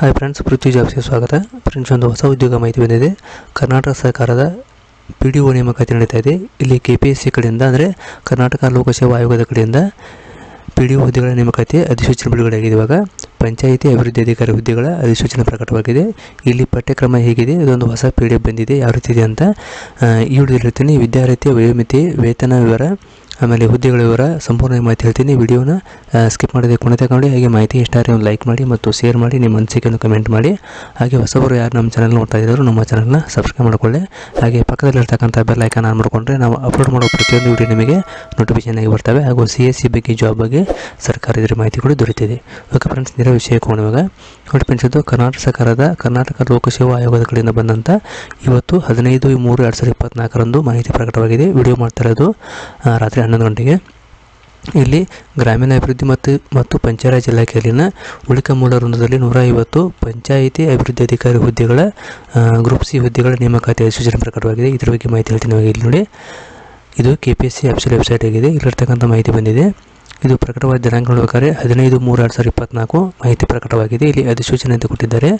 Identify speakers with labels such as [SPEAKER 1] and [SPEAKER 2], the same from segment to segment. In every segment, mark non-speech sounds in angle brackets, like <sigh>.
[SPEAKER 1] Hi friends ಪೃಥ್ವಿ ಜಾಬ್ಸ್ಗೆ ಸ್ವಾಗತ friends ಒಂದು ಹೊಸ ಉದ್ಯೋಗ ಮಾಹಿತಿ ಬಂದಿದೆ. ಕರ್ನಾಟಕ ಸರ್ಕಾರದ ಪಿ ಡಿ ಒ ನೇಮಕಾತಿ ನಡೀತಾ ಇದೆ. ಇಲ್ಲಿ ಕೆ ಪಿ ಎಸ್ ಸಿ ಕಡೆಯಿಂದ ಅಂದರೆ ಕರ್ನಾಟಕ ಲೋಕಸೇವಾ ಆಯೋಗದ ಕಡೆಯಿಂದ ಪಿ ಡಿ ಒ ಹುದ್ದೆಗಳ ನೇಮಕಾತಿ ಅಧಿಸೂಚನೆ ಬಿಡುಗಡೆಯಾಗಿದೆ. ಇವಾಗ ಪಂಚಾಯಿತಿ ಅಭಿವೃದ್ಧಿ ಅಧಿಕಾರಿ ಹುದ್ದೆಗಳ ಅಧಿಸೂಚನೆ ಪ್ರಕಟವಾಗಿದೆ. ಇಲ್ಲಿ ಪಠ್ಯಕ್ರಮ ಹೇಗಿದೆ, ಇದೊಂದು ಹೊಸ ಪಿ ಡಿ ಎಫ್ ಬಂದಿದೆ, ಯಾವ ರೀತಿ ಇದೆ ಅಂತ ಈ ಹೇಳ್ತೀನಿ. ವಿದ್ಯಾರ್ಥಿ ವಯೋಮಿತಿ, ವೇತನ ವಿವರ ಆಮೇಲೆ ಹುದ್ದೆಗಳ ವಿವರ ಸಂಪೂರ್ಣ ಮಾಹಿತಿ ಹೇಳ್ತೀನಿ. ವಿಡಿಯೋನ ಸ್ಕಿಪ್ ಮಾಡದೆ ಕೊನೆ ತಗೊಂಡು ಹಾಗೆ ಮಾಹಿತಿ ಇಷ್ಟ ಆದರೆ ಒಂದು ಲೈಕ್ ಮಾಡಿ ಮತ್ತು ಶೇರ್ ಮಾಡಿ. ನಿಮ್ಮ ಅನಿಸಿಕೆಯನ್ನು ಕಮೆಂಟ್ ಮಾಡಿ. ಹಾಗೆ ಹೊಸಬರು ಯಾರು ನಮ್ಮ ಚಾನಲ್ ನೋಡ್ತಾ ಇದ್ದಾರೋ ನಮ್ಮ ಚಾನಲ್ನ ಸಬ್ಸ್ಕ್ರೈಬ್ ಮಾಡಿಕೊಳ್ಳಿ. ಹಾಗೆ ಪಕ್ಕದಲ್ಲಿರ್ತಕ್ಕಂಥ ಬೆಲ್ ಐಕಾನ್ ಆನ್ ಮಾಡಿಕೊಂಡ್ರೆ ನಾವು ಅಪ್ಲೋಡ್ ಮಾಡೋ ಪ್ರತಿಯೊಂದು ವಿಡಿಯೋ ನಿಮಗೆ ನೋಟಿಫಿಕೇಶನ್ ಆಗಿ ಬರ್ತವೆ. ಹಾಗೂ ಸಿ ಎಸ್ ಸಿ ಬಗ್ಗೆ ಜಾಬ್ ಬಗ್ಗೆ ಸರ್ಕಾರಿ ಇದರ ಮಾಹಿತಿ ಕೂಡ ದೊರೆತಿದೆ. ಓಕೆ ಫ್ರೆಂಡ್ಸ್ ನೇರ ವಿಷಯಕ್ಕೆ ಕೊಡುವಾಗ ನೋಡಿ ಫ್ರೆಂಡ್ಸ್ ಇದು ಕರ್ನಾಟಕ ಸರ್ಕಾರದ, ಕರ್ನಾಟಕ ಲೋಕಸೇವಾ ಆಯೋಗದ ಕಡೆಯಿಂದ ಬಂದಂಥ ಇವತ್ತು ಹದಿನೈದು ಮೂರು ಎರಡು ಸಾವಿರದ ಇಪ್ಪತ್ನಾಲ್ಕರಂದು ಮಾಹಿತಿ ಪ್ರಕಟವಾಗಿದೆ. ವಿಡಿಯೋ ಮಾಡ್ತಾ ಇರೋದು ರಾತ್ರಿ ಹನ್ನೊಂದು ಗಂಟೆಗೆ. ಇಲ್ಲಿ ಗ್ರಾಮೀಣ ಅಭಿವೃದ್ಧಿ ಮತ್ತು ಮತ್ತು ಪಂಚಾಯತ್ ಇಲಾಖೆಯಲ್ಲಿನ ಉಳಿಕ ಮೂಲ ವೃಂದದಲ್ಲಿ ನೂರ ಐವತ್ತು ಪಂಚಾಯಿತಿ ಅಭಿವೃದ್ಧಿ ಅಧಿಕಾರಿ ಹುದ್ದೆಗಳ ಗ್ರೂಪ್ ಸಿ ಹುದ್ದೆಗಳ ನೇಮಕಾತಿ ಅಧಿಸೂಚನೆ ಪ್ರಕಟವಾಗಿದೆ. ಇದರ ಬಗ್ಗೆ ಮಾಹಿತಿ ಹೇಳ್ತೀನಿ ನಮಗೆ ಇಲ್ಲಿ ನೋಡಿ. ಇದು K P S C official website ಆಗಿದೆ. ಇಲ್ಲಿರ್ತಕ್ಕಂಥ ಮಾಹಿತಿ ಬಂದಿದೆ. ಇದು ಪ್ರಕಟವಾದ ದಿನಾಂಕ ನೋಡಬೇಕಾದ್ರೆ ಹದಿನೈದು ಮೂರು ಎರಡು ಸಾವಿರದ ಇಪ್ಪತ್ನಾಲ್ಕು ಮಾಹಿತಿ ಪ್ರಕಟವಾಗಿದೆ. ಇಲ್ಲಿ ಅಧಿಸೂಚನೆ ಅಂತ ಕೊಟ್ಟಿದ್ದಾರೆ.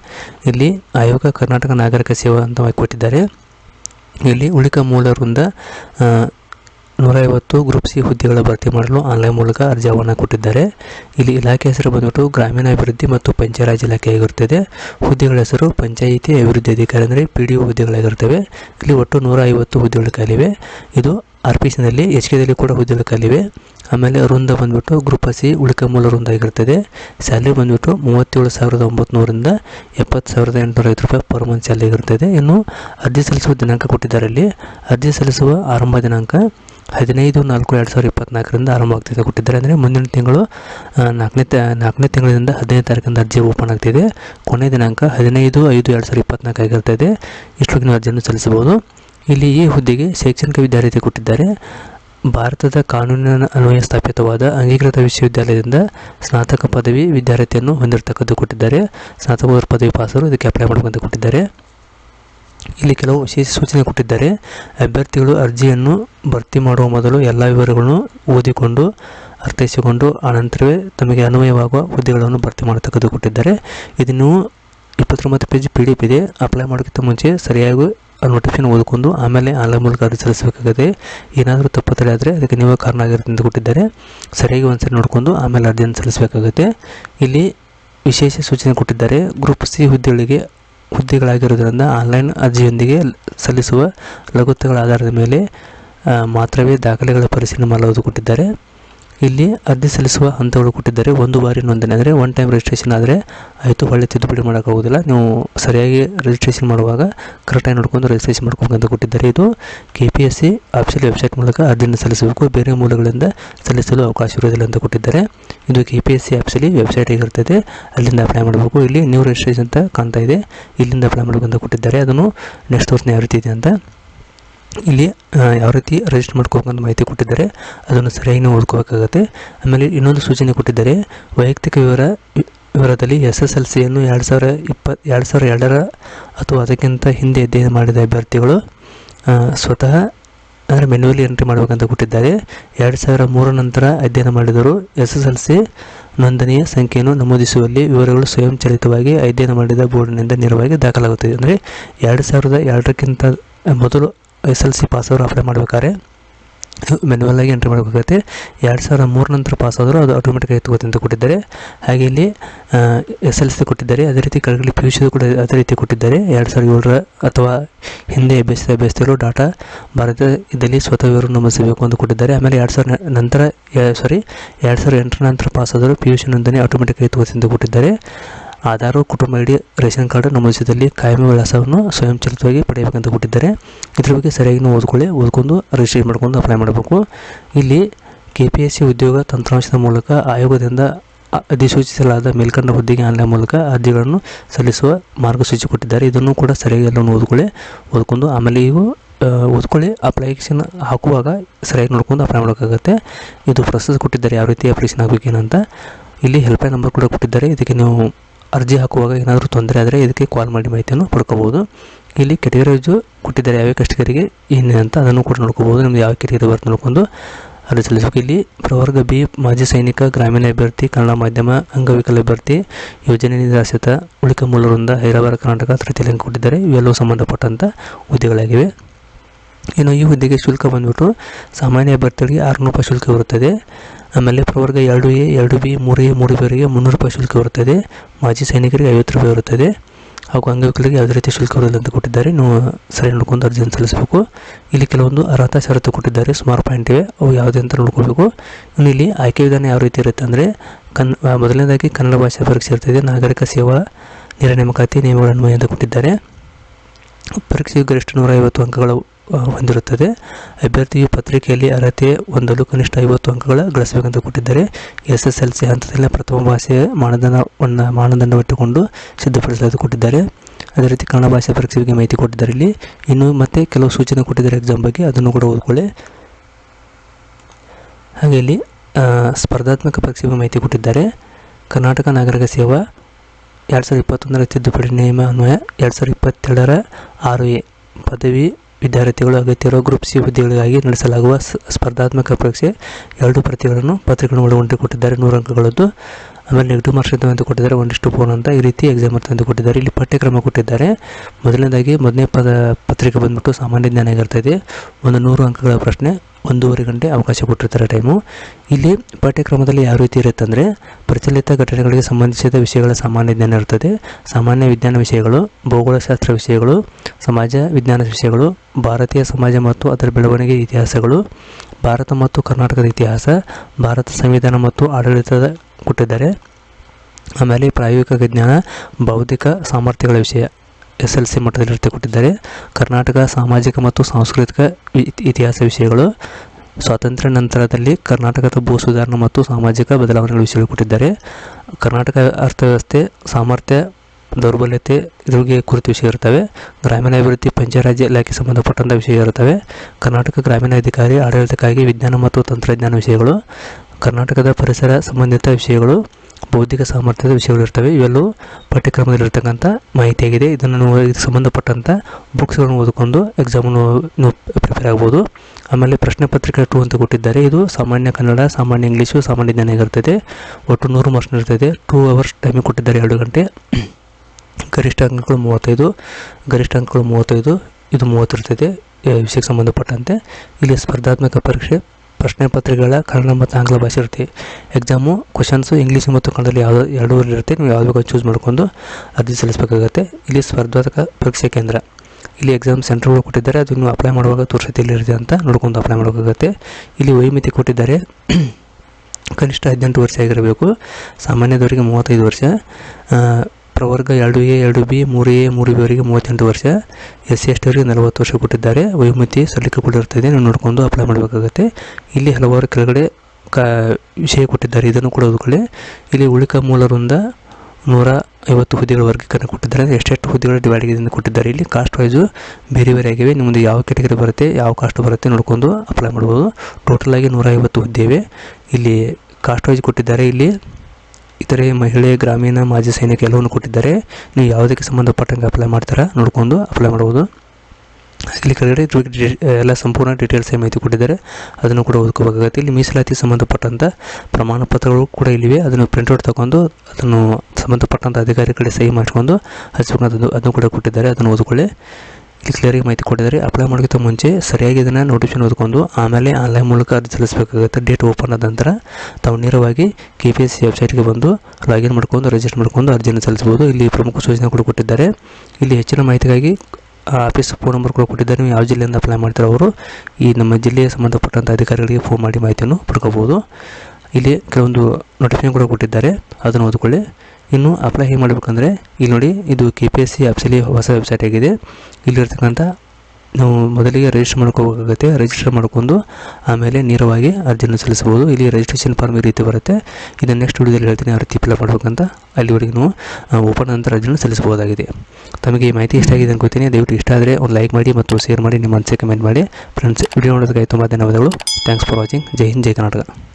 [SPEAKER 1] ಇಲ್ಲಿ ಆಯೋಗ ಕರ್ನಾಟಕ ನಾಗರಿಕ ಸೇವಾ ಅಂತ ಕೊಟ್ಟಿದ್ದಾರೆ. ಇಲ್ಲಿ ಉಳಿಕ ಮೂಲ ವೃಂದ ಆ, ನೂರ ಐವತ್ತು ಗ್ರೂಪ್ ಸಿ ಹುದ್ದೆಗಳ ಭರ್ತಿ ಮಾಡಲು ಆನ್ಲೈನ್ ಮೂಲಕ ಅರ್ಜಿ ಆಹ್ವಾನ ಕೊಟ್ಟಿದ್ದಾರೆ. ಇಲ್ಲಿ ಇಲಾಖೆ ಹೆಸರು ಬಂದ್ಬಿಟ್ಟು ಗ್ರಾಮೀಣಾಭಿವೃದ್ಧಿ ಮತ್ತು ಪಂಚಾಯರಾಜ್ ಇಲಾಖೆ ಆಗಿರುತ್ತದೆ. ಹುದ್ದೆಗಳ ಹೆಸರು ಪಂಚಾಯಿತಿ ಅಭಿವೃದ್ಧಿ ಅಧಿಕಾರಿ ಅಂದರೆ ಪಿ ಡಿ ಒ ಹುದ್ದೆಗಳಾಗಿರ್ತವೆ ಇಲ್ಲಿ ಒಟ್ಟು ನೂರ ಐವತ್ತು ಹುದ್ದೆಗಳು ಖಾಲಿವೆ ಇದು ಆರ್ ಪಿ ಸಿನಲ್ಲಿ ಎಚ್ ಕೆದಲ್ಲಿ ಕೂಡ ಹುದ್ದೆಗಳು ಖಾಲಿವೆ ಆಮೇಲೆ ವೃಂದ ಬಂದ್ಬಿಟ್ಟು ಗ್ರೂಪ್ ಸಿ ಉಳಿಕ ಮೂಲ ವೃಂದ ಆಗಿರ್ತದೆ ಸ್ಯಾಲ್ರಿ ಬಂದ್ಬಿಟ್ಟು ಮೂವತ್ತೇಳು ಸಾವಿರದ ಒಂಬತ್ತು ಎಪ್ಪತ್ತು ಸಾವಿರದ ಎಂಟುನೂರ ಐದು ರೂಪಾಯಿ ಪರ್ ಮಂತ್ ಸ್ಯಾಲ್ರಿ ಇರುತ್ತದೆ ಇನ್ನು ಅರ್ಜಿ ಸಲ್ಲಿಸುವ ದಿನಾಂಕ ಕೊಟ್ಟಿದ್ದಾರೆ ಇಲ್ಲಿ. ಅರ್ಜಿ ಸಲ್ಲಿಸುವ ಆರಂಭ ದಿನಾಂಕ ಹದಿನೈದು, ನಾಲ್ಕು, ಎರಡು ಸಾವಿರದ ಇಪ್ಪತ್ನಾಲ್ಕರಿಂದ ಆರಂಭ ಆಗ್ತಿದೆ ಕೊಟ್ಟಿದ್ದಾರೆ ಅಂದರೆ ಮುಂದಿನ ತಿಂಗಳು ನಾಲ್ಕನೇ ನಾಲ್ಕನೇ ತಿಂಗಳಿಂದ ಹದಿನೈದು ತಾರೀಕಿಂದ ಅರ್ಜಿ ಓಪನ್ ಆಗ್ತಿದೆ. ಕೊನೆ ದಿನಾಂಕ ಹದಿನೈದು, ಐದು, ಎರಡು ಸಾವಿರದ ಇಪ್ಪತ್ನಾಲ್ಕು ಆಗಿರ್ತದೆ ಇಷ್ಟೊಳಗೆ ನೀವು ಅರ್ಜಿಯನ್ನು ಸಲ್ಲಿಸಬಹುದು. ಇಲ್ಲಿ ಈ ಹುದ್ದೆಗೆ ಶೈಕ್ಷಣಿಕ ವಿದ್ಯಾರ್ಥಿ ಕೊಟ್ಟಿದ್ದಾರೆ. ಭಾರತದ ಕಾನೂನಿನ ಅನ್ವಯ ಸ್ಥಾಪಿತವಾದ ಅಂಗೀಕೃತ ವಿಶ್ವವಿದ್ಯಾಲಯದಿಂದ ಸ್ನಾತಕ ಪದವಿ ವಿದ್ಯಾರ್ಥಿಯನ್ನು ಹೊಂದಿರತಕ್ಕದ್ದು ಕೊಟ್ಟಿದ್ದಾರೆ. ಸ್ನಾತಕೋತ್ತರ ಪದವಿ ಪಾಸರು ಇದಕ್ಕೆ ಅಪ್ಲೈ ಮಾಡಬೇಕಂತ ಕೊಟ್ಟಿದ್ದಾರೆ. ಇಲ್ಲಿ ಕೆಲವು ವಿಶೇಷ ಸೂಚನೆ ಕೊಟ್ಟಿದ್ದಾರೆ. ಅಭ್ಯರ್ಥಿಗಳು ಅರ್ಜಿಯನ್ನು ಭರ್ತಿ ಮಾಡುವ ಮೊದಲು ಎಲ್ಲ ವಿವರಗಳನ್ನು ಓದಿಕೊಂಡು, ಅರ್ಥೈಸಿಕೊಂಡು, ಆನಂತರವೇ ತಮಗೆ ಅನ್ವಯವಾಗುವ ಹುದ್ದೆಗಳನ್ನು ಭರ್ತಿ ಮಾಡತಕ್ಕದ್ದು ಕೊಟ್ಟಿದ್ದಾರೆ. ಇದನ್ನು ಇಪ್ಪತ್ತೊಂಬತ್ತು ಪೇಜ್ ಪಿ ಡಿ ಎಫ್ ಇದೆ. ಅಪ್ಲೈ ಮಾಡೋಕ್ಕಿಂತ ಮುಂಚೆ ಸರಿಯಾಗಿ ನೋಟಿಫಿಕೇಶನ್ ಓದಿಕೊಂಡು, ಆಮೇಲೆ ಆನ್ಲೈನ್ ಮೂಲಕ ಅರ್ಜಿ ಸಲ್ಲಿಸಬೇಕಾಗಿದೆ. ಏನಾದರೂ ತಪ್ಪು ತಡೆ ಆದರೆ ಅದಕ್ಕೆ ನೀವು ಕಾರಣ ಆಗಿರುತ್ತೆ ಅಂತ ಕೊಟ್ಟಿದ್ದಾರೆ. ಸರಿಯಾಗಿ ಒಂದ್ಸರಿ ನೋಡಿಕೊಂಡು ಆಮೇಲೆ ಅರ್ಜಿಯನ್ನು ಸಲ್ಲಿಸಬೇಕಾಗುತ್ತೆ. ಇಲ್ಲಿ ವಿಶೇಷ ಸೂಚನೆ ಕೊಟ್ಟಿದ್ದಾರೆ. ಗ್ರೂಪ್ ಸಿ ಹುದ್ದೆಗಳಿಗೆ ಹುದ್ದೆಗಳಾಗಿರೋದ್ರಿಂದ ಆನ್ಲೈನ್ ಅರ್ಜಿಯೊಂದಿಗೆ ಸಲ್ಲಿಸುವ ಲಘುತ್ವಗಳ ಆಧಾರದ ಮೇಲೆ ಮಾತ್ರವೇ ದಾಖಲೆಗಳ ಪರಿಶೀಲನೆ ಮಾಡಲು ಕೊಟ್ಟಿದ್ದಾರೆ ಇಲ್ಲಿ ಅರ್ಜಿ ಸಲ್ಲಿಸುವ ಹಂತಗಳು ಕೊಟ್ಟಿದ್ದಾರೆ. ಒಂದು ಬಾರಿ ನೋಂದಣಿ ಅಂದರೆ ಒನ್ ಟೈಮ್ ರಿಜಿಸ್ಟ್ರೇಷನ್ ಆದರೆ ಆಯಿತು, ಒಳ್ಳೆ ತಿದ್ದುಪಡಿ ಮಾಡೋಕ್ಕಾಗೋದಿಲ್ಲ ನೀವು ಸರಿಯಾಗಿ ರಿಜಿಸ್ಟ್ರೇಷನ್ ಮಾಡುವಾಗ ಕರೆಕ್ಟಾಗಿ ನೋಡ್ಕೊಂಡು ರಿಜಿಸ್ಟ್ರೇಷನ್ ಮಾಡ್ಕೊಬೇಕಂತ ಕೊಟ್ಟಿದ್ದಾರೆ. ಇದು K P S C official website ಮೂಲಕ ಅರ್ಜಿಯನ್ನು ಸಲ್ಲಿಸಬೇಕು. ಬೇರೆ ಮೂಲಗಳಿಂದ ಸಲ್ಲಿಸಲು ಅವಕಾಶ ಇರೋದಿಲ್ಲ ಅಂತ ಕೊಟ್ಟಿದ್ದಾರೆ. ಇದು ಕೆ ಪಿ ಎಸ್ ಸಿ ಆಫೀಸಲ್ಲಿ ವೆಬ್ಸೈಟ್ ಆಗಿರ್ತದೆ ಅಲ್ಲಿಂದ ಅಪ್ಲೈ ಮಾಡಬೇಕು. ಇಲ್ಲಿ ನ್ಯೂ ರಿಜಿಸ್ಟ್ರೇಷನ್ ಅಂತ ಕಾಣ್ತಾ ಇದೆ. ಇಲ್ಲಿಂದ ಅಪ್ಲೈ ಮಾಡಬೇಕಂತ ಕೊಟ್ಟಿದ್ದಾರೆ. ಅದನ್ನು ನೆಕ್ಸ್ಟ್ ವರ್ಷನ ಯಾವ ರೀತಿ ಇದೆ ಅಂತ ಇಲ್ಲಿ ಯಾವ ರೀತಿ ರಿಜಿಸ್ಟರ್ ಮಾಡ್ಕೋಬೇಕಂತ ಮಾಹಿತಿ ಕೊಟ್ಟಿದ್ದಾರೆ, ಅದನ್ನು ಸರಿಯಾಗಿ ಓದ್ಕೋಬೇಕಾಗತ್ತೆ ಆಮೇಲೆ ಇನ್ನೊಂದು ಸೂಚನೆ ಕೊಟ್ಟಿದ್ದಾರೆ, ವೈಯಕ್ತಿಕ ವಿವರ, ವಿವರದಲ್ಲಿ ಎಸ್ ಎಸ್ ಎಲ್ ಸಿಯನ್ನು ಎರಡು ಸಾವಿರ ಇಪ್ಪತ್ತು ಎರಡು ಸಾವಿರ ಎರಡರ ಅಥವಾ ಅದಕ್ಕಿಂತ ಹಿಂದೆ ಅಧ್ಯಯನ ಮಾಡಿದ ಅಭ್ಯರ್ಥಿಗಳು ಸ್ವತಃ ಅಂದರೆ ಮೆನ್ಯುವಲಿ ಎಂಟ್ರಿ ಮಾಡಬೇಕಂತ ಕೊಟ್ಟಿದ್ದಾರೆ. ಎರಡು ಸಾವಿರ ಮೂರ ನಂತರ ಅಧ್ಯಯನ ಮಾಡಿದರು ಎಸ್ ಎಸ್ ಎಲ್ ಸಿ ನೋಂದಣಿಯ ಸಂಖ್ಯೆಯನ್ನು ನಮೂದಿಸುವಲ್ಲಿ ವಿವರಗಳು ಸ್ವಯಂಚಾಲಿತವಾಗಿ ಅಧ್ಯಯನ ಮಾಡಿದ ಬೋರ್ಡಿನಿಂದ ನೇರವಾಗಿ ದಾಖಲಾಗುತ್ತದೆ. ಅಂದರೆ ಎರಡು ಸಾವಿರದ ಎರಡಕ್ಕಿಂತ ಮೊದಲು ಎಸ್ ಎಲ್ ಸಿ ಪಾಸ್ ಅವರು ಅಪ್ಲೈ ಮಾಡಬೇಕಾದ್ರೆ ಮೆನ್ಯುವಲ್ ಆಗಿ ಎಂಟ್ರಿ ಮಾಡಬೇಕಾಗುತ್ತೆ. ಎರಡು ಸಾವಿರದ ಮೂರು ನಂತರ ಪಾಸ್ ಆದರೂ ಅದು ಆಟೋಮೆಟಿಕಾಗಿ ತಗೋತೆ ಅಂತ ಕೊಟ್ಟಿದ್ದಾರೆ. ಹಾಗೆ ಇಲ್ಲಿ ಎಸ್ ಎಲ್ ಸಿ ಕೊಟ್ಟಿದ್ದಾರೆ. ಅದೇ ರೀತಿ ಕೆಳಗಡೆ ಪಿ ಯು ಸಿ ಕೂಡ ಅದೇ ರೀತಿ ಕೊಟ್ಟಿದ್ದಾರೆ. ಎರಡು ಸಾವಿರದ ಏಳರ ಅಥವಾ ಹಿಂದೆ ಅಭ್ಯಸಿದ ಅಭ್ಯರ್ಥಿಗಳು ಡಾಟಾ ಭಾರತ ಇದರಲ್ಲಿ ಸ್ವತಃ ವಿವರ ನಮೂದಿಸಬೇಕು ಅಂತ ಕೊಟ್ಟಿದ್ದಾರೆ. ಆಮೇಲೆ ಎರಡು ಸಾವಿರ ನಂತರ ಸಾರಿ ಎರಡು ಸಾವಿರದ ಎಂಟರ ನಂತರ ಪಾಸ್ ಆದರೂ ಪಿ ಯು ಸಿ ನೋಂದಣಿ ಆಟೋಮೆಟಿಕಾಗಿ ತಗೋತೆ ಅಂತ ಕೊಟ್ಟಿದ್ದಾರೆ. ಆಧಾರು ಕುಟುಂಬ ಐಡಿ, ರೇಷನ್ ಕಾರ್ಡ್ ನಮೂದಿಸಿದಲ್ಲಿ ಕಾಯಂ ವಿಳಾಸವನ್ನು ಸ್ವಯಂಚಾಲಿತವಾಗಿ ಪಡೆಯಬೇಕಂತ ಕೊಟ್ಟಿದ್ದಾರೆ. ಇದ್ರ ಬಗ್ಗೆ ಸರಿಯಾಗಿ ಓದ್ಕೊಳ್ಳಿ, ಓದ್ಕೊಂಡು ರಿಜಿಸ್ಟ್ರೇಷನ್ ಮಾಡ್ಕೊಂಡು ಅಪ್ಲೈ ಮಾಡಬೇಕು. ಇಲ್ಲಿ ಕೆ ಪಿ ಎಸ್ ಸಿ ಉದ್ಯೋಗ ತಂತ್ರಾಂಶದ ಮೂಲಕ ಆಯೋಗದಿಂದ ಅಧಿಸೂಚಿಸಲಾದ ಮೇಲ್ಕಂಡ ಹುದ್ದೆಗೆ ಆನ್ಲೈನ್ ಮೂಲಕ ಅರ್ಜಿಗಳನ್ನು ಸಲ್ಲಿಸುವ ಮಾರ್ಗಸೂಚಿ ಕೊಟ್ಟಿದ್ದಾರೆ. ಇದನ್ನು ಕೂಡ ಸರಿಯಾಗಿ ಎಲ್ಲವನ್ನು ಓದ್ಕೊಳ್ಳಿ, ಓದ್ಕೊಂಡು ಆಮೇಲೆ ಇವು ಓದ್ಕೊಳ್ಳಿ ಅಪ್ಲಿಕೇಶನ್ ಹಾಕುವಾಗ ಸರಿಯಾಗಿ ನೋಡ್ಕೊಂಡು ಅಪ್ಲೈ ಮಾಡೋಕ್ಕಾಗುತ್ತೆ. ಇದು ಪ್ರೊಸೆಸ್ ಕೊಟ್ಟಿದ್ದಾರೆ, ಯಾವ ರೀತಿ ಅಪ್ಲಿಕೇಶನ್ ಹಾಕಬೇಕೇನಂತ ಇಲ್ಲಿ ಹೆಲ್ಪ್ಲೈನ್ ನಂಬರ್ ಕೂಡ ಕೊಟ್ಟಿದ್ದಾರೆ. ಇದಕ್ಕೆ ನೀವು ಅರ್ಜಿ ಹಾಕುವಾಗ ಏನಾದರೂ ತೊಂದರೆ ಆದರೆ ಇದಕ್ಕೆ ಕಾಲ್ ಮಾಡಿ ಮಾಹಿತಿಯನ್ನು ಪಡ್ಕೋಬೋದು ಇಲ್ಲಿ ಕೆಟಗರೀಸು ಕೊಟ್ಟಿದ್ದಾರೆ ಯಾವ ಕಷ್ಟಕರಿಗೆ ಏನು ಅಂತ ಅದನ್ನು ಕೂಡ ನೋಡ್ಕೋಬೋದು ನಿಮ್ದು ಯಾವ ಕೆಟಗರಿ ಬರುತ್ತೆ ನೋಡ್ಕೊಂಡು ಅರ್ಜಿ ಸಲ್ಲಿಸಬೇಕು. ಇಲ್ಲಿ ಪ್ರವರ್ಗ ಬಿ, ಮಾಜಿ ಸೈನಿಕ, ಗ್ರಾಮೀಣ ಅಭ್ಯರ್ಥಿ, ಕನ್ನಡ ಮಾಧ್ಯಮ, ಅಂಗವಿಕಲ ಅಭ್ಯರ್ಥಿ ಯೋಜನೆ ನಿರಾಶ್ರಿತ, ಉಳಿಕ ಮೂಲರಿಂದ ಹೈದರಾಬಾದ್, ಕರ್ನಾಟಕ, ತೃತೀಯ ಲಿಂಕ್ ಕೊಟ್ಟಿದ್ದಾರೆ. ಇವೆಲ್ಲವೂ ಸಂಬಂಧಪಟ್ಟಂಥ ಹುದ್ದೆಗಳಾಗಿವೆ. ಇನ್ನು ಈ ಹುದ್ದೆಗೆ ಶುಲ್ಕ ಬಂದ್ಬಿಟ್ಟು ಸಾಮಾನ್ಯ ಅಭ್ಯರ್ಥಿಗಳಿಗೆ ಆರುನೂರು ರೂಪಾಯಿ ಶುಲ್ಕ ಇರುತ್ತದೆ ಆಮೇಲೆ ಪ್ರವರ್ಗ ಎರಡು ಎ, ಎರಡು ಬಿ, ಮೂರು ಎ, ಮೂರು ಬಿವರಿಗೆ ಮುನ್ನೂರು ರೂಪಾಯಿ ಶುಲ್ಕ ಇರುತ್ತದೆ ಮಾಜಿ ಸೈನಿಕರಿಗೆ ಐವತ್ತು ರೂಪಾಯಿ ಇರುತ್ತದೆ ಹಾಗೂ ಅಂಗವಿಕಲರಿಗೆ ಯಾವುದೇ ರೀತಿ ಶುಲ್ಕ ಇರುವುದಿಲ್ಲ ಅಂತ ಕೊಟ್ಟಿದ್ದಾರೆ. ನೀವು ಸರಿ ನೋಡ್ಕೊಂಡು ಅರ್ಜಿಯನ್ನು ಸಲ್ಲಿಸಬೇಕು. ಇಲ್ಲಿ ಕೆಲವೊಂದು ಅರ್ಹತಾ ಷರತ್ತು ಕೊಟ್ಟಿದ್ದಾರೆ. ಸುಮಾರು ಪಾಯಿಂಟ್ ಇವೆ. ಅವು ಯಾವುದೇ ಅಂತ ನೋಡ್ಕೊಳ್ಬೇಕು. ಇನ್ನು ಇಲ್ಲಿ ಆಯ್ಕೆ ವಿಧಾನ ಯಾವ ರೀತಿ ಇರುತ್ತೆ ಅಂದರೆ, ಕನ್ ಮೊದಲನೇದಾಗಿ ಕನ್ನಡ ಭಾಷಾ ಪರೀಕ್ಷೆ ಇರ್ತದೆ. ನಾಗರಿಕ ಸೇವಾ ನೇರ ನೇಮಕಾತಿ ನಿಯಮಗಳನ್ನು ಅಂತ ಕೊಟ್ಟಿದ್ದಾರೆ. ಪರೀಕ್ಷೆಗೆ ಗರಿಷ್ಠ ನೂರ ಐವತ್ತು ಅಂಕಗಳು ಹೊಂದಿರುತ್ತದೆ. ಅಭ್ಯರ್ಥಿಯು ಪತ್ರಿಕೆಯಲ್ಲಿ ಅರ್ಹತೆ ಹೊಂದಲು ಕನಿಷ್ಠ ಐವತ್ತು ಅಂಕಗಳ ಗಳಿಸಬೇಕೆಂದು ಕೊಟ್ಟಿದ್ದಾರೆ ಎಸ್ ಎಸ್ ಎಲ್ ಸಿ ಹಂತದಲ್ಲಿನ ಪ್ರಥಮ ಭಾಷೆ ಮಾನದಂಡವನ್ನು ಮಾನದಂಡವಿಟ್ಟುಕೊಂಡು ಸಿದ್ಧಪಡಿಸಲು ಕೊಟ್ಟಿದ್ದಾರೆ. ಅದೇ ರೀತಿ ಕನ್ನಡ ಭಾಷೆ ಪರೀಕ್ಷೆ ಬಗ್ಗೆ ಮಾಹಿತಿ ಕೊಟ್ಟಿದ್ದಾರೆ ಇಲ್ಲಿ ಇನ್ನು ಮತ್ತೆ ಕೆಲವು ಸೂಚನೆ ಕೊಟ್ಟಿದ್ದಾರೆ ಎಕ್ಸಾಮ್ ಬಗ್ಗೆ, ಅದನ್ನು ಕೂಡ ಓದ್ಕೊಳ್ಳಿ. ಹಾಗೆ ಇಲ್ಲಿ ಸ್ಪರ್ಧಾತ್ಮಕ ಪರೀಕ್ಷೆ ಬಗ್ಗೆ ಮಾಹಿತಿ ಕೊಟ್ಟಿದ್ದಾರೆ. ಕರ್ನಾಟಕ ನಾಗರಿಕ ಸೇವಾ ಎರಡು ಸಾವಿರದ ಇಪ್ಪತ್ತೊಂದರ ತಿದ್ದುಪಡಿ ನಿಯಮ ಅನ್ವಯ ಎರಡು ಸಾವಿರದ ಇಪ್ಪತ್ತೆರಡರ ಆರು ಎ ಪದವಿ ವಿದ್ಯಾರ್ಥಿಗಳು ಅಗತ್ಯವಿರುವ ಗ್ರೂಪ್ ಸಿ ಹುದ್ದೆಗಳಿಗಾಗಿ ನಡೆಸಲಾಗುವ ಸ್ಪರ್ಧಾತ್ಮಕ ಪರೀಕ್ಷೆ ಎರಡು ಪ್ರತಿಗಳನ್ನು ಪತ್ರಿಕೆಗಳನ್ನು ಒಳಗೊಂಡು ಕೊಟ್ಟಿದ್ದಾರೆ. ನೂರು ಅಂಕಗಳದ್ದು ಆಮೇಲೆ ನೆಗೆಟಿವ್ ಮಾರ್ಕ್ಸ್ ಅಂತ ಕೊಟ್ಟಿದ್ದಾರೆ ಒಂದಿಷ್ಟು ಫೋನ್ ಅಂತ ಈ ರೀತಿ ಎಕ್ಸಾಮ್ ಅಂತ ಅಂತ ಕೊಟ್ಟಿದ್ದಾರೆ ಇಲ್ಲಿ ಪಠ್ಯಕ್ರಮ ಕೊಟ್ಟಿದ್ದಾರೆ. ಮೊದಲನೇದಾಗಿ ಮೊದಲನೇ ಪದ ಪತ್ರಿಕೆ ಬಂದ್ಬಿಟ್ಟು ಸಾಮಾನ್ಯ ಜ್ಞಾನ ಆಗಿರ್ತದೆ ಒಂದು ನೂರು ಅಂಕಗಳ ಪ್ರಶ್ನೆ, ಒಂದೂವರೆ ಗಂಟೆ ಅವಕಾಶ ಕೊಟ್ಟಿರ್ತಾರೆ ಟೈಮು. ಇಲ್ಲಿ ಪಠ್ಯಕ್ರಮದಲ್ಲಿ ಯಾವ ರೀತಿ ಇರುತ್ತೆ ಅಂದರೆ, ಪ್ರಚಲಿತ ಘಟನೆಗಳಿಗೆ ಸಂಬಂಧಿಸಿದ ವಿಷಯಗಳ ಸಾಮಾನ್ಯ ಜ್ಞಾನ ಇರ್ತದೆ. ಸಾಮಾನ್ಯ ವಿಜ್ಞಾನ ವಿಷಯಗಳು, ಭೌಗೋಳಶಾಸ್ತ್ರ ವಿಷಯಗಳು, ಸಮಾಜ ವಿಜ್ಞಾನ ವಿಷಯಗಳು, ಭಾರತೀಯ ಸಮಾಜ ಮತ್ತು ಅದರ ಬೆಳವಣಿಗೆ ಇತಿಹಾಸಗಳು, ಭಾರತ ಮತ್ತು ಕರ್ನಾಟಕದ ಇತಿಹಾಸ, ಭಾರತ ಸಂವಿಧಾನ ಮತ್ತು ಆಡಳಿತದ ಕೊಟ್ಟಿದ್ದಾರೆ. ಆಮೇಲೆ ಪ್ರಾಯೋಗಿಕ ವಿಜ್ಞಾನ ಬೌದ್ಧಿಕ ಸಾಮರ್ಥ್ಯಗಳ ವಿಷಯ ಎಸ್ ಎಲ್ ಸಿ ಮಟ್ಟದಲ್ಲಿ ಕೊಟ್ಟಿದ್ದಾರೆ. ಕರ್ನಾಟಕ ಸಾಮಾಜಿಕ ಮತ್ತು ಸಾಂಸ್ಕೃತಿಕ ಇತಿ- ಇತಿಹಾಸ ವಿಷಯಗಳು ಸ್ವಾತಂತ್ರ್ಯ ನಂತರದಲ್ಲಿ ಕರ್ನಾಟಕದ ಭೂ ಸುಧಾರಣೆ ಮತ್ತು ಸಾಮಾಜಿಕ ಬದಲಾವಣೆಗಳ ವಿಷಯಗಳು ಕೊಟ್ಟಿದ್ದಾರೆ. ಕರ್ನಾಟಕ ಅರ್ಥವ್ಯವಸ್ಥೆ, ಸಾಮರ್ಥ್ಯ, ದೌರ್ಬಲ್ಯತೆ ಇದ್ರಿಗೆ ಕುರಿತು ವಿಷಯ ಇರ್ತವೆ. ಗ್ರಾಮೀಣಾಭಿವೃದ್ಧಿ ಪಂಚಾಯರಾಜ್ಯ ಇಲಾಖೆ ಸಂಬಂಧಪಟ್ಟಂಥ ವಿಷಯ ಇರ್ತವೆ. ಕರ್ನಾಟಕ ಗ್ರಾಮೀಣ ಅಧಿಕಾರಿ ಆಡಳಿತಕ್ಕಾಗಿ ವಿಜ್ಞಾನ ಮತ್ತು ತಂತ್ರಜ್ಞಾನ ವಿಷಯಗಳು. ಕರ್ನಾಟಕದ ಪರಿಸರ ಸಂಬಂಧಿತ ವಿಷಯಗಳು, ಬೌದ್ಧಿಕ ಸಾಮರ್ಥ್ಯದ ವಿಷಯಗಳು ಇರ್ತವೆ. ಇವೆಲ್ಲವೂ ಪಠ್ಯಕ್ರಮದಲ್ಲಿರ್ತಕ್ಕಂಥ ಮಾಹಿತಿಯಾಗಿದೆ. ಇದನ್ನು ನೀವು ಇದಕ್ಕೆ ಸಂಬಂಧಪಟ್ಟಂಥ ಬುಕ್ಸ್ಗಳನ್ನು ಓದಿಕೊಂಡು ಎಕ್ಸಾಮನ್ನು ಪ್ರಿಪೇರ್ ಆಗ್ಬೋದು. ಆಮೇಲೆ ಪ್ರಶ್ನೆ ಪತ್ರಿಕೆ ಟು ಅಂತ ಕೊಟ್ಟಿದ್ದಾರೆ. ಇದು ಸಾಮಾನ್ಯ ಕನ್ನಡ, ಸಾಮಾನ್ಯ ಇಂಗ್ಲೀಷು, ಸಾಮಾನ್ಯ ಜ್ಞಾನ ಇರ್ತದೆ. ಒಟ್ಟು ನೂರು ಮಾರ್ಕ್ಸ್ ಇರ್ತದೆ. ಟೂ ಅವರ್ಸ್ ಟೈಮಿಗೆ ಕೊಟ್ಟಿದ್ದಾರೆ ಎರಡು ಗಂಟೆ. ಗರಿಷ್ಠ ಅಂಕಗಳು ಮೂವತ್ತೈದು. ಗರಿಷ್ಠ ಅಂಕಗಳು ಮೂವತ್ತೈದು. ಇದು ಮೂವತ್ತಿರ್ತದೆ ವಿಷಯಕ್ಕೆ ಸಂಬಂಧಪಟ್ಟಂತೆ. ಇಲ್ಲಿ ಸ್ಪರ್ಧಾತ್ಮಕ ಪರೀಕ್ಷೆ ಪ್ರಶ್ನೆ ಪತ್ರಿಕೆಗಳ ಕನ್ನಡ ಮತ್ತು ಆಂಗ್ಲ ಭಾಷೆ ಇರುತ್ತೆ. ಎಕ್ಸಾಮು ಕ್ವಶನ್ಸು ಇಂಗ್ಲೀಷ್ ಮತ್ತು ಕನ್ನಡದಲ್ಲಿ ಯಾವುದು ಎರಡೂ ಇರುತ್ತೆ. ನೀವು ಯಾವ್ದು ಬೇಕಾದ್ರೂ ಚೂಸ್ ಮಾಡ್ಕೊಂಡು ಅರ್ಜಿ ಸಲ್ಲಿಸಬೇಕಾಗುತ್ತೆ. ಇಲ್ಲಿ ಸ್ಪರ್ಧಾತ್ಮಕ ಪರೀಕ್ಷೆ ಕೇಂದ್ರ. ಇಲ್ಲಿ ಎಕ್ಸಾಮ್ ಸೆಂಟ್ರ್ಗಳು ಕೊಟ್ಟಿದ್ದಾರೆ. ಅದು ನೀವು ಅಪ್ಲೈ ಮಾಡುವಾಗ ತೋರಿಸುತ್ತೆ ಎಲ್ಲಿರುತ್ತೆ ಅಂತ ನೋಡ್ಕೊಂಡು ಅಪ್ಲೈ ಮಾಡಬೇಕಾಗುತ್ತೆ. ಇಲ್ಲಿ ವೈಮಿತಿ ಕೊಟ್ಟಿದ್ದಾರೆ. <clears throat> ಕನಿಷ್ಠ ಹದಿನೆಂಟು ವರ್ಷ ಆಗಿರಬೇಕು. ಸಾಮಾನ್ಯದವರಿಗೆ ಮೂವತ್ತೈದು ವರ್ಷ. ಪ್ರವರ್ಗ ಎರಡು ಎ, ಎರಡು ಬಿ, ಮೂರು ಎ, ಮೂರು ಬಿ ಮೂವತ್ತೆಂಟು ವರ್ಷ. ಎಸ್ ಸಿ ಎಸ್ ನಲವತ್ತು ವರ್ಷ ಕೊಟ್ಟಿದ್ದಾರೆ. ವಯೋಮಿತಿ ಸಲ್ಲಿಕೆ ಕೊಟ್ಟಿರ್ತದೆ ನೀವು ನೋಡಿಕೊಂಡು ಅಪ್ಲೈ ಮಾಡಬೇಕಾಗುತ್ತೆ. ಇಲ್ಲಿ ಹಲವಾರು ಕೆಳಗಡೆ ಕ, ವಿಷಯ ಕೊಟ್ಟಿದ್ದಾರೆ. ಇದನ್ನು ಕೂಡ. ಓದ್ಕೊಳ್ಳಿ ಇಲ್ಲಿ ಉಳಿಕ ಮೂಲರಿಂದ ನೂರ ಐವತ್ತು ಹುದ್ದೆಗಳ ವರ್ಗೀಕರಣ ಕೊಟ್ಟಿದ್ದಾರೆ. ಎಷ್ಟೆಷ್ಟು ಹುದ್ದೆಗಳ ಡಿವೈಡ್ ಕೊಟ್ಟಿದ್ದಾರೆ. ಇಲ್ಲಿ ಕಾಸ್ಟ್ ವೈಸು ಬೇರೆ ಬೇರೆ ಆಗಿವೆ ನಿಮ್ಮದು ಯಾವ ಕೆಟಗರಿ ಬರುತ್ತೆ, ಯಾವ ಕಾಸ್ಟ್ ಬರುತ್ತೆ ನೋಡಿಕೊಂಡು ಅಪ್ಲೈ ಮಾಡ್ಬೋದು. ಟೋಟಲ್ ಆಗಿ ನೂರ ಐವತ್ತು ಹುದ್ದೆ ಇವೆ ಇಲ್ಲಿ ಕಾಸ್ಟ್ ವೈಸ್ ಕೊಟ್ಟಿದ್ದಾರೆ. ಇಲ್ಲಿ ಇತರೆ ಮಹಿಳೆ ಗ್ರಾಮೀಣ ಮಾಜಿ ಸೈನಿಕ ಎಲ್ಲವನ್ನು ಕೊಟ್ಟಿದ್ದಾರೆ. ನೀವು ಯಾವುದಕ್ಕೆ ಸಂಬಂಧಪಟ್ಟಂಗೆ ಅಪ್ಲೈ ಮಾಡ್ತಾರಾ ನೋಡಿಕೊಂಡು ಅಪ್ಲೈ ಮಾಡ್ಬೋದು. ಇಲ್ಲಿ ಕೆಳಗಡೆ ಎಲ್ಲ ಸಂಪೂರ್ಣ ಡೀಟೇಲ್ಸ್ ಮಾಹಿತಿ ಕೊಟ್ಟಿದ್ದಾರೆ. ಅದನ್ನು ಕೂಡ ಓದ್ಕೋಬೇಕಾಗುತ್ತೆ. ಇಲ್ಲಿ ಮೀಸಲಾತಿ ಸಂಬಂಧಪಟ್ಟಂಥ ಪ್ರಮಾಣ ಪತ್ರಗಳು ಕೂಡ ಇಲ್ಲಿವೆ. ಅದನ್ನು ಪ್ರಿಂಟ್ಔಟ್ ತಗೊಂಡು ಅದನ್ನು ಸಂಬಂಧಪಟ್ಟಂಥ ಅಧಿಕಾರಿ ಕಡೆ ಸಹಿ ಮಾಡಿಕೊಂಡು ಹಚ್ಚಬೇಕಂತದ್ದು ಅದನ್ನು ಕೂಡ ಕೊಟ್ಟಿದ್ದಾರೆ. ಅದನ್ನು ಓದ್ಕೊಳ್ಳಿ. ಕ್ಲಿಯರಾಗಿ ಮಾಹಿತಿ ಕೊಟ್ಟಿದ್ದಾರೆ. ಅಪ್ಲೈ ಮಾಡೋಕ್ಕಿಂತ ಮುಂಚೆ ಸರಿಯಾಗಿ ಇದನ್ನು ನೋಟಿಫಿಕೇಶನ್ ಓದ್ಕೊಂಡು ಆಮೇಲೆ ಆನ್ಲೈನ್ ಮೂಲಕ ಅರ್ಜಿ ಸಲ್ಲಿಸಬೇಕಾಗುತ್ತೆ. ಡೇಟ್ ಓಪನ್ ಆದ ನಂತರ ತಾವು ನೇರವಾಗಿ ಕೆ ಪಿ ಎಸ್ ಸಿ ವೆಬ್ಸೈಟ್ಗೆ ಬಂದು ಲಾಗಿನ್ ಮಾಡ್ಕೊಂಡು ರಿಜಿಸ್ಟರ್ ಮಾಡ್ಕೊಂಡು ಅರ್ಜಿಯನ್ನು ಸಲ್ಲಿಸ್ಬೋದು ಇಲ್ಲಿ ಪ್ರಮುಖ ಸೂಚನೆ ಕೂಡ ಕೊಟ್ಟಿದ್ದಾರೆ. ಇಲ್ಲಿ ಹೆಚ್ಚಿನ ಮಾಹಿತಿಗಾಗಿ ಆಫೀಸ್ ಫೋನ್ ನಂಬರ್ ಕೂಡ ಕೊಟ್ಟಿದ್ದಾರೆ. ನೀವು ಯಾವ ಜಿಲ್ಲೆಯಿಂದ ಅಪ್ಲೈ ಮಾಡ್ತಾರೆ ಅವರು, ಈ ನಮ್ಮ ಜಿಲ್ಲೆಯ ಸಂಬಂಧಪಟ್ಟಂಥ ಅಧಿಕಾರಿಗಳಿಗೆ ಫೋನ್ ಮಾಡಿ ಮಾಹಿತಿಯನ್ನು ಪಡ್ಕೋಬೋದು ಇಲ್ಲಿ ಕೆಲವೊಂದು ನೋಟಿಫಿಕೇಶನ್ ಕೂಡ ಕೊಟ್ಟಿದ್ದಾರೆ. ಅದನ್ನು ಓದ್ಕೊಳ್ಳಿ. ಇನ್ನು ಅಪ್ಲೈ ಹೇಗೆ ಮಾಡಬೇಕಂದ್ರೆ, ಇಲ್ಲಿ ನೋಡಿ ಇದು ಕೆ ಪಿ ಎಸ್ ಸಿ ಆ್ಯಪ್ಸಲ್ಲಿ ಹೊಸ ವೆಬ್ಸೈಟ್ ಆಗಿದೆ. ಇಲ್ಲಿರ್ತಕ್ಕಂಥ ನಾವು ಮೊದಲಿಗೆ ರಿಜಿಸ್ಟರ್ ಮಾಡ್ಕೋಬೇಕಾಗುತ್ತೆ. ರಿಜಿಸ್ಟರ್ ಮಾಡ್ಕೊಂಡು ಆಮೇಲೆ ನೇರವಾಗಿ ಅರ್ಜಿಯನ್ನು ಸಲ್ಲಿಸ್ಬೋದು ಇಲ್ಲಿ ರಿಜಿಸ್ಟ್ರೇಷನ್ ಫಾರ್ಮ್ ಈ ರೀತಿ ಬರುತ್ತೆ. ಇದನ್ನು ನೆಕ್ಸ್ಟ್ ವಿಡಿಯೋದಲ್ಲಿ ಹೇಳ್ತೀನಿ ಆ ರೀತಿ ಮಾಡಬೇಕಂತ. ಅಲ್ಲಿವರೆಗೆ ನೀವು ಓಪನ್ ನಂತರ ಅರ್ಜಿಯನ್ನು ಸಲ್ಲಿಸಬಹುದಾಗಿದೆ. ತಮಗೆ ಈ ಮಾಹಿತಿ ಇಷ್ಟ ಆಗಿದೆ ಅನ್ಕೋತೀನಿ. ದಯವಿಟ್ಟು ಇಷ್ಟ ಆದರೆ ಒಂದು ಲೈಕ್ ಮಾಡಿ ಮತ್ತು ಶೇರ್ ಮಾಡಿ, ನಿಮ್ಮ ಅನಿಸಿಕೆ ಕಮೆಂಟ್ ಮಾಡಿ. ಫ್ರೆಂಡ್ಸ್ ವಿಡಿಯೋ ನೋಡೋದಕ್ಕೆ ತುಂಬ ಧನ್ಯವಾದಗಳು. Thanks for watching Jai Hind, Jai Karnataka.